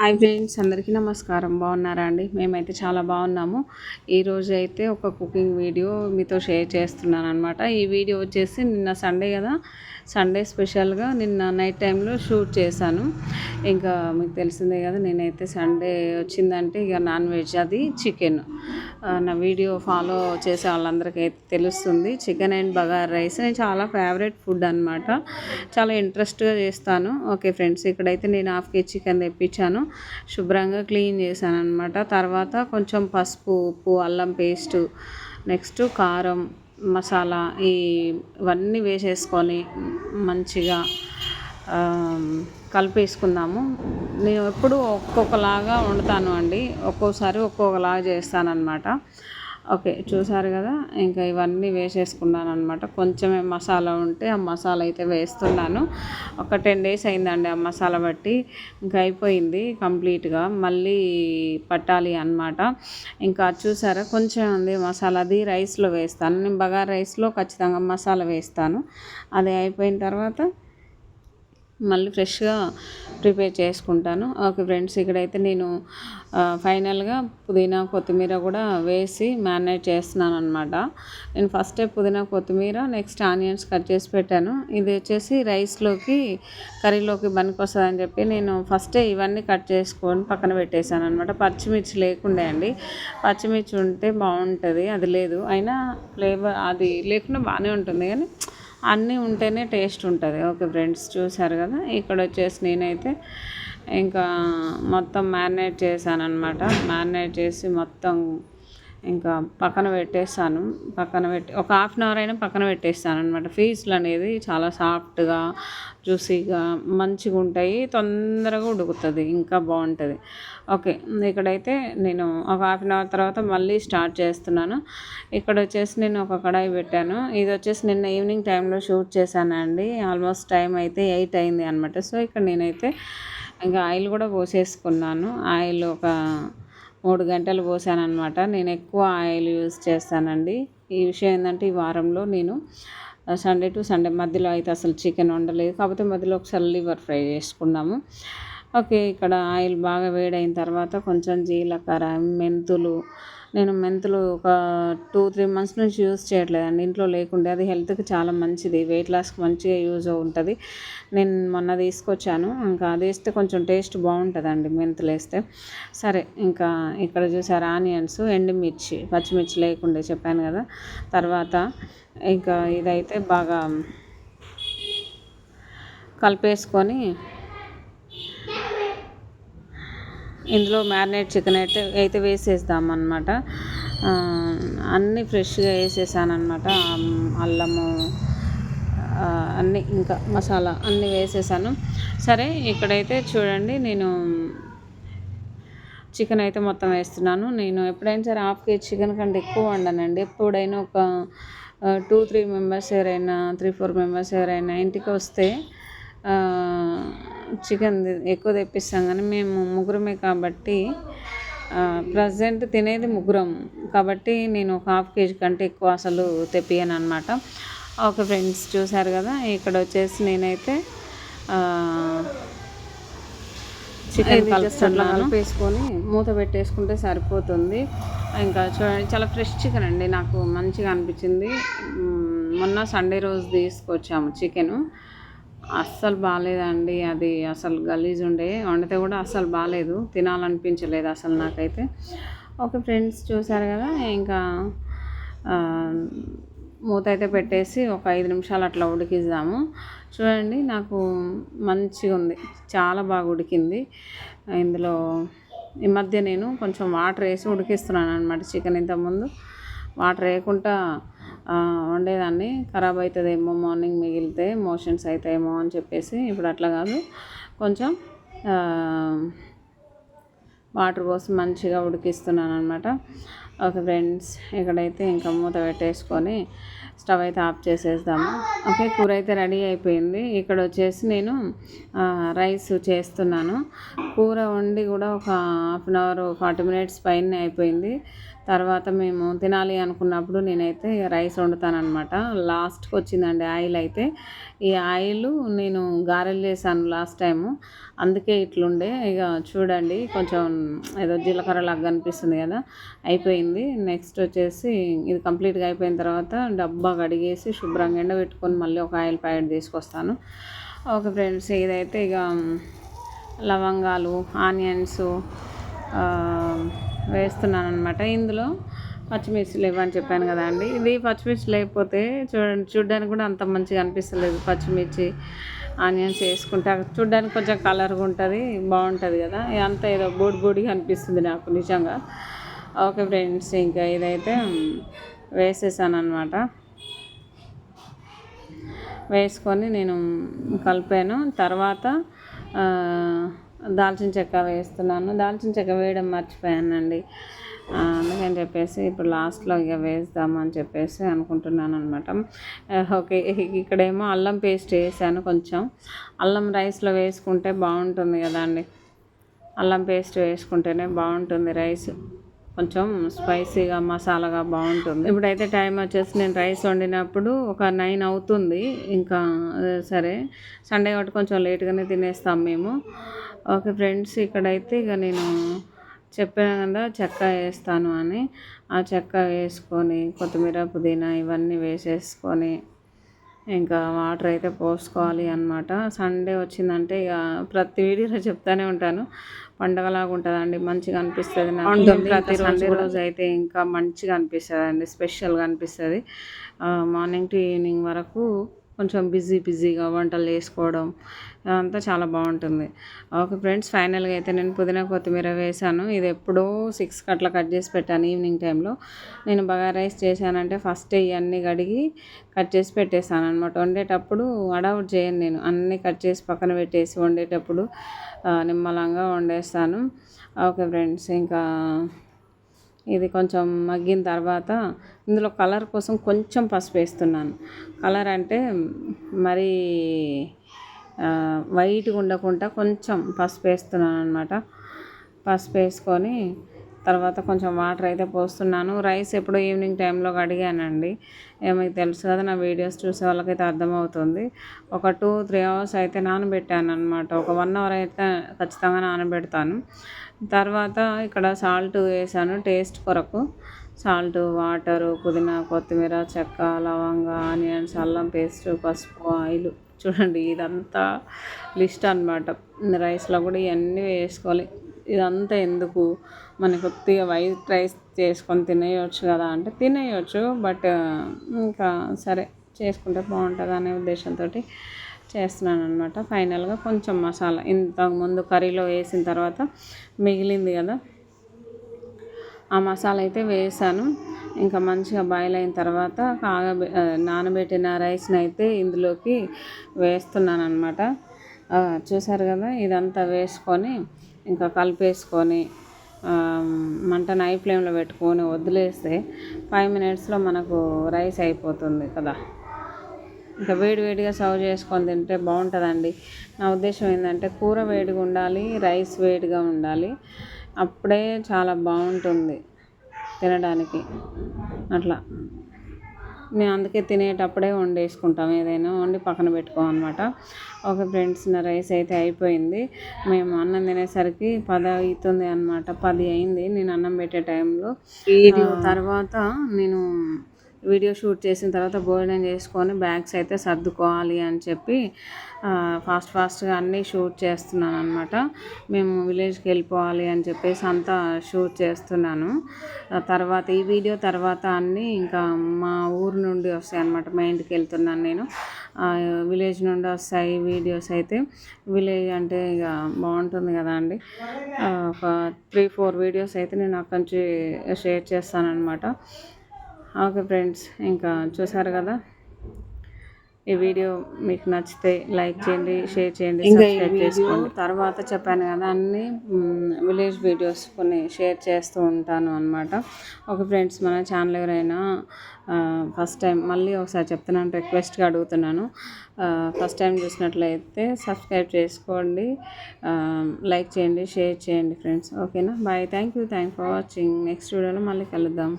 Hi friends అందరికీ నమస్కారం. బాగున్నారా అండి? మేమైతే చాలా బాగున్నాము. ఈరోజు అయితే ఒక కుకింగ్ వీడియో మీతో షేర్ చేస్తున్నాను అనమాట ఈ వీడియో వచ్చేసి నిన్న సండే కదా? సండే స్పెషల్గా నిన్న నైట్ టైంలో షూట్ చేశాను. ఇంకా మీకు తెలిసిందే కదా నేనైతే సండే వచ్చిందంటే ఇక నాన్ వెజ్ అది చికెన్. నా వీడియో ఫాలో చేసే వాళ్ళందరికీ అయితే తెలుస్తుంది. చికెన్ అండ్ బగార్ రైస్ నేను చాలా ఫేవరెట్ ఫుడ్ అనమాట చాలా ఇంట్రెస్ట్గా చేస్తాను. ఓకే ఫ్రెండ్స్ ఇక్కడైతే నేను హాఫ్ కేజీ చికెన్ తెప్పించాను. శుభ్రంగా క్లీన్ చేశాను అనమాట తర్వాత కొంచెం పసుపు ఉప్పు అల్లం పేస్టు నెక్స్ట్ కారం మసాలా ఈ ఇవన్నీ వేసేసుకొని మంచిగా కలిపేసుకుందాము. నేను ఎప్పుడు ఒక్కొక్కలాగా వండుతాను అండి. ఒక్కోసారి ఒక్కొక్కలాగా చేస్తానన్నమాట. ఓకే చూసారు కదా? ఇంకా ఇవన్నీ వేసేసుకున్నాను అనమాట కొంచెమే మసాలా ఉంటే ఆ మసాలా అయితే వేస్తున్నాను. ఒక టెన్ డేస్ అయిందండి ఆ మసాలా బట్టి. ఇంకా అయిపోయింది కంప్లీట్గా. మళ్ళీ పట్టాలి అనమాట ఇంకా చూసారా? కొంచెం ఉంది మసాలా. అది రైస్లో వేస్తాను. నేను బగారా రైస్లో ఖచ్చితంగా మసాలా వేస్తాను. అది అయిపోయిన తర్వాత మళ్ళీ ఫ్రెష్గా ప్రిపేర్ చేసుకుంటాను. ఓకే ఫ్రెండ్స్ ఇక్కడైతే నేను ఫైనల్గా పుదీనా కొత్తిమీర కూడా వేసి మ్యారినేట్ చేస్తున్నాను అనమాట నేను ఫస్టే పుదీనా కొత్తిమీర నెక్స్ట్ ఆనియన్స్ కట్ చేసి పెట్టాను. ఇది వచ్చేసి రైస్లోకి కర్రీలోకి వస్తుందని చెప్పి నేను ఫస్టే ఇవన్నీ కట్ చేసుకొని పక్కన పెట్టేశాను అనమాట పచ్చిమిర్చి లేకుండే అండి. పచ్చిమిర్చి ఉంటే బాగుంటుంది అది లేదు. అయినా ఫ్లేవర్ అది లేకుండా బాగానే ఉంటుంది కానీ అన్నీ ఉంటేనే టేస్ట్ ఉంటుంది. ఓకే ఫ్రెండ్స్ చూసారు కదా? ఇక్కడ వచ్చేసి నేనైతే ఇంకా మొత్తం మ్యారినేట్ చేశాను అనమాట మ్యారినేట్ చేసి మొత్తం ఇంకా పక్కన పెట్టేస్తాను. పక్కన పెట్టి ఒక హాఫ్ అన్ అవర్ అయినా పక్కన పెట్టేస్తాను అనమాట ఫీజులు అనేది చాలా సాఫ్ట్గా జ్యూసీగా మంచిగా ఉంటాయి. తొందరగా ఉడుకుతుంది ఇంకా బాగుంటుంది. ఓకే ఇక్కడైతే నేను ఒక హాఫ్ అన్ అవర్ తర్వాత మళ్ళీ స్టార్ట్ చేస్తున్నాను. ఇక్కడ వచ్చేసి నేను ఒక కడాయి పెట్టాను. ఇది వచ్చేసి నిన్న ఈవినింగ్ టైంలో షూట్ చేశానండి ఆల్మోస్ట్ టైం అయితే ఎయిట్ అయింది అనమాట సో ఇక్కడ నేనైతే ఇంకా ఆయిల్ కూడా పోసేసుకున్నాను. ఆయిల్ ఒక మూడు గంటలు పోసానమాట నేను ఎక్కువ ఆయిల్ యూజ్ చేస్తానండి. ఈ విషయం ఏంటంటే ఈ వారంలో నేను సండే టు సండే మధ్యలో అయితే అసలు చికెన్ వండలేదు. కాకపోతే మధ్యలో ఒకసారి లివర్ ఫ్రై చేసుకున్నాము. ఓకే ఇక్కడ ఆయిల్ బాగా వేడైన తర్వాత కొంచెం జీలకర్ర మెంతులు. నేను మెంతులు ఒక టూ త్రీ మంత్స్ నుంచి యూజ్ చేయట్లేదండి. ఇంట్లో లేకుండే అది హెల్త్కి చాలా మంచిది. వెయిట్ లాస్కి మంచిగా యూజ్ ఉంటుంది నేను మొన్న తీసుకొచ్చాను. ఇంకా అది వేస్తే కొంచెం టేస్ట్ బాగుంటుందండి మెంతులు వేస్తే సరే ఇంకా ఇక్కడ చూసారు ఆనియన్స్ ఎండుమిర్చి పచ్చిమిర్చి లేకుండే చెప్పాను కదా. తర్వాత ఇంకా ఇదైతే బాగా కలిపేసుకొని ఇందులో మ్యారినేట్ చికెన్ అయితే అయితే వేసేద్దాం అనమాట అన్నీ ఫ్రెష్గా వేసేసాను అనమాట అల్లము అన్నీ ఇంకా మసాలా అన్నీ వేసేసాను. సరే ఇక్కడైతే చూడండి నేను చికెన్ అయితే మొత్తం వేస్తున్నాను. నేను ఎప్పుడైనా సరే హాఫ్ కేజీ చికెన్ కంటే ఎక్కువ వండనండి. ఎప్పుడైనా ఒక టూ త్రీ మెంబర్స్ ఎవరైనా త్రీ ఫోర్ మెంబర్స్ ఎవరైనా ఇంటికి వస్తే చికెన్ ఎక్కువ తెప్పిస్తాం కానీ మేము ముగ్గురమే కాబట్టి ప్రజెంట్ తినేది ముగ్గురం. కాబట్టి నేను ఒక హాఫ్ కేజీ కంటే ఎక్కువ అసలు తెప్పియను అనమాట ఓకే ఫ్రెండ్స్ చూసారు కదా ఇక్కడ వచ్చేసి నేనైతే చికెన్ కలుపుతున్నాను. వేసుకొని మూత పెట్టేసుకుంటే సరిపోతుంది. ఇంకా చూడండి చాలా ఫ్రెష్ చికెన్ అండి నాకు మంచిగా అనిపించింది. మొన్న సండే రోజు తీసుకొచ్చాము చికెను. అస్సలు బాగాలేదండి అది అసలు గలీజ్ ఉండే. వండితే కూడా అస్సలు బాగాలేదు తినాలనిపించలేదు అసలు నాకైతే. ఓకే ఫ్రెండ్స్ చూసారు కదా ఇంకా మూత అయితే పెట్టేసి ఒక ఐదు నిమిషాలు అట్లా ఉడికిద్దాము. చూడండి నాకు మంచిగా ఉంది. చాలా బాగా ఉడికింది. ఇందులో ఈ మధ్య నేను కొంచెం వాటర్ వేసి ఉడికిస్తున్నాను అనమాట చికెన్ ఇంతకుముందు. వాటర్ వేయకుండా వండేదాన్ని. ఖరాబ్ అవుతుందేమో మార్నింగ్ మిగిలితే మోషన్స్ అవుతాయేమో అని చెప్పేసి ఇప్పుడు అట్లా కాదు. కొంచెం వాటర్ పోసి మంచిగా ఉడికిస్తున్నాను అనమాట ఓకే ఫ్రెండ్స్ ఇక్కడైతే ఇంకా మూత పెట్టేసుకొని స్టవ్ అయితే ఆఫ్ చేసేద్దాము. ఓకే కూర అయితే రెడీ అయిపోయింది. ఇక్కడ వచ్చేసి నేను రైస్ చేస్తున్నాను. కూర వండి కూడా ఒక half an hour forty minutes పైన అయిపోయింది. తర్వాత మేము తినాలి అనుకున్నప్పుడు నేనైతే రైస్ వండుతానమాట లాస్ట్కి వచ్చిందండి ఆయిల్ అయితే. ఈ ఆయిల్ నేను గారెలు చేశాను లాస్ట్ టైము అందుకే ఇట్లుండే. ఇక చూడండి కొంచెం ఏదో జీలకర్ర లాగా అనిపిస్తుంది కదా. అయిపోయింది. నెక్స్ట్ వచ్చేసి ఇది కంప్లీట్గా అయిపోయిన తర్వాత డబ్బా కడిగేసి శుభ్రంగా ఎండబెట్టుకొని మళ్ళీ ఒక ఆయిల్ ప్యాకెట్ తీసుకొస్తాను. ఓకే ఫ్రెండ్స్ ఇదైతే ఇక లవంగాలు ఆనియన్స్ వేస్తున్నాను అనమాట ఇందులో పచ్చిమిర్చి లేవని చెప్పాను కదా అండి. ఇది పచ్చిమిర్చి లేకపోతే చూడండి చూడడానికి కూడా అంత మంచిగా అనిపిస్తలేదు. పచ్చిమిర్చి ఆనియన్స్ వేసుకుంటే చూడడానికి కొంచెం కలర్గా ఉంటుంది బాగుంటుంది కదా. అంత ఏదో బూడి బూడిగా అనిపిస్తుంది నాకు నిజంగా. ఓకే ఫ్రెండ్స్ ఇంకా ఇదైతే వేసేసాను అనమాట వేసుకొని నేను కలిపాను. తర్వాత దాల్చిన చెక్క వేస్తున్నాను. దాల్చిన చెక్క వేయడం మర్చిపోయానండి. అందుకని చెప్పేసి ఇప్పుడు లాస్ట్లో ఇక వేస్తామని చెప్పేసి అనుకుంటున్నాను అనమాట ఓకే ఇక్కడేమో అల్లం పేస్ట్ వేసాను కొంచెం. అల్లం రైస్లో వేసుకుంటే బాగుంటుంది కదండి. అల్లం పేస్ట్ వేసుకుంటేనే బాగుంటుంది రైస్. కొంచెం స్పైసీగా మసాలాగా బాగుంటుంది. ఇప్పుడైతే టైం వచ్చేసి నేను రైస్ వండినప్పుడు ఒక నైన్ అవుతుంది. ఇంకా సరే. సండే కాబట్టి కొంచెం లేట్గానే తినేస్తాం మేము. ఓకే ఫ్రెండ్స్ ఇక్కడైతే ఇక నేను చెప్పాను కదా చెక్క వేస్తాను అని. ఆ చెక్క వేసుకొని కొత్తిమీర పుదీనా ఇవన్నీ వేసేసుకొని ఇంకా వాటర్ అయితే పోసుకోవాలి అనమాట సండే వచ్చిందంటే ఇక ప్రతి వీడియోలో చెప్తానే ఉంటాను. పండగలాగా ఉంటుందండి మంచిగా అనిపిస్తుంది నాకు. ప్రతి సండే రోజు అయితే ఇంకా మంచిగా అనిపిస్తుంది అండి స్పెషల్గా అనిపిస్తుంది. మార్నింగ్ టు ఈవినింగ్ వరకు కొంచెం బిజీ బిజీగా వంటలు చేసుకోవడం అంతా చాలా బాగుంటుంది. ఓకే ఫ్రెండ్స్ ఫైనల్గా అయితే నేను పుదీనా కొత్తిమీర వేసాను ఇది ఎప్పుడో సిక్స్ అట్లా కట్ చేసి పెట్టాను ఈవినింగ్ టైంలో. నేను బాగా రైస్ చేశానంటే ఫస్ట్ ఇవన్నీ కడిగి కట్ చేసి పెట్టేశాను అనమాట వండేటప్పుడు అడౌట్ చేయను నేను. అన్నీ కట్ చేసి పక్కన పెట్టేసి వండేటప్పుడు నిమ్మలంగా వండేస్తాను. ఓకే ఫ్రెండ్స్ ఇంకా ఇది కొంచెం మగ్గిన తర్వాత ఇందులో కలర్ కోసం కొంచెం పసుపు వేస్తున్నాను. కలర్ అంటే మరీ వైట్గా ఉండకుండా కొంచెం పసుపు వేస్తున్నాను అనమాట పసుపు వేసుకొని తర్వాత కొంచెం వాటర్ అయితే పోస్తున్నాను. రైస్ ఎప్పుడు ఈవినింగ్ టైంలో కడిగానండి మీకు తెలుసు కదా నా వీడియోస్ చూసే వాళ్ళకైతే అర్థమవుతుంది. ఒక టూ త్రీ అవర్స్ అయితే నానబెట్టాను అనమాట ఒక వన్ అవర్ అయితే ఖచ్చితంగా నానబెడతాను. తర్వాత ఇక్కడ సాల్ట్ వేసాను టేస్ట్ కొరకు. సాల్ట్ వాటరు పుదీనా కొత్తిమీర చెక్క లవంగ ఆనియన్స్ అల్లం పేస్ట్ పసుపు ఆయిల్. చూడండి ఇదంతా లిస్ట్ అనమాట రైస్లో కూడా ఇవన్నీ వేసుకోవాలి. ఇదంతా ఎందుకు? మన కొద్దిగా వైట్ రైస్ చేసుకొని తినేయచ్చు కదా అంటే తినేయచ్చు బట్ ఇంకా సరే చేసుకుంటే బాగుంటుంది అనే ఉద్దేశంతో చేస్తున్నాను అనమాట ఫైనల్గా కొంచెం మసాలా ఇంతకుముందు కర్రీలో వేసిన తర్వాత మిగిలింది కదా ఆ మసాలా అయితే వేసాను. ఇంకా మంచిగా బాయిల్ అయిన తర్వాత కాగా నానబెట్టిన రైస్ని అయితే ఇందులోకి వేస్తున్నాను అనమాట చూసారు కదా ఇదంతా వేసుకొని ఇంకా కలిపేసుకొని మంట నై ఫ్లేమ్లో పెట్టుకొని వదిలేస్తే ఫైవ్ మినిట్స్లో మనకు రైస్ అయిపోతుంది కదా. ఇంకా వేడి వేడిగా సర్వ్ చేసుకొని తింటే బాగుంటుందండి. నా ఉద్దేశం ఏంటంటే కూర వేడిగా ఉండాలి రైస్ వేడిగా ఉండాలి. అప్పుడే చాలా బాగుంటుంది తినడానికి. అట్లా. మేము అందుకే తినేటప్పుడే వండేసుకుంటాం. ఏదైనా వండి పక్కన పెట్టుకోమన్నమాట ఓకే ఫ్రెండ్స్ నా రైస్ అయితే అయిపోయింది. మేము అన్నం తినేసరికి పది అవుతుంది అనమాట పది అయింది. నేను అన్నం పెట్టే టైంలో. తర్వాత నేను వీడియో షూట్ చేసిన తర్వాత భోజనం చేసుకొని బ్యాగ్స్ అయితే సర్దుకోవాలి అని చెప్పి ఫాస్ట్ ఫాస్ట్గా అన్నీ షూట్ చేస్తున్నాను అనమాట మేము విలేజ్కి వెళ్ళిపోవాలి అని చెప్పేసి అంతా షూట్ చేస్తున్నాను. తర్వాత ఈ వీడియో తర్వాత అన్నీ ఇంకా మా ఊరు నుండి వస్తాయి అనమాట మా ఇంటికి వెళ్తున్నాను నేను. విలేజ్ నుండి వస్తాయి వీడియోస్ అయితే. విలేజ్ అంటే ఇక బాగుంటుంది కదా అండి. ఒక త్రీ ఫోర్ వీడియోస్ అయితే నేను అక్కడి నుంచి షేర్ చేస్తానన్నమాట. ఓకే ఫ్రెండ్స్ ఇంకా చూసారు కదా? ఈ వీడియో మీకు నచ్చితే లైక్ చేయండి షేర్ చేయండి సబ్స్క్రైబ్ చేసుకోండి. తర్వాత చెప్పాను కదా అన్ని విలేజ్ వీడియోస్ కొన్ని షేర్ చేస్తూ ఉంటాను అనమాట ఓకే ఫ్రెండ్స్ మన ఛానల్ ఎవరైనా ఫస్ట్ టైం మళ్ళీ ఒకసారి చెప్తున్నాను రిక్వెస్ట్గా అడుగుతున్నాను. ఫస్ట్ టైం చూసినట్లయితే సబ్స్క్రైబ్ చేసుకోండి లైక్ చేయండి షేర్ చేయండి ఫ్రెండ్స్. ఓకేనా? Bye thank you thank for watching next వీడియోలో మళ్ళీ కలుద్దాం.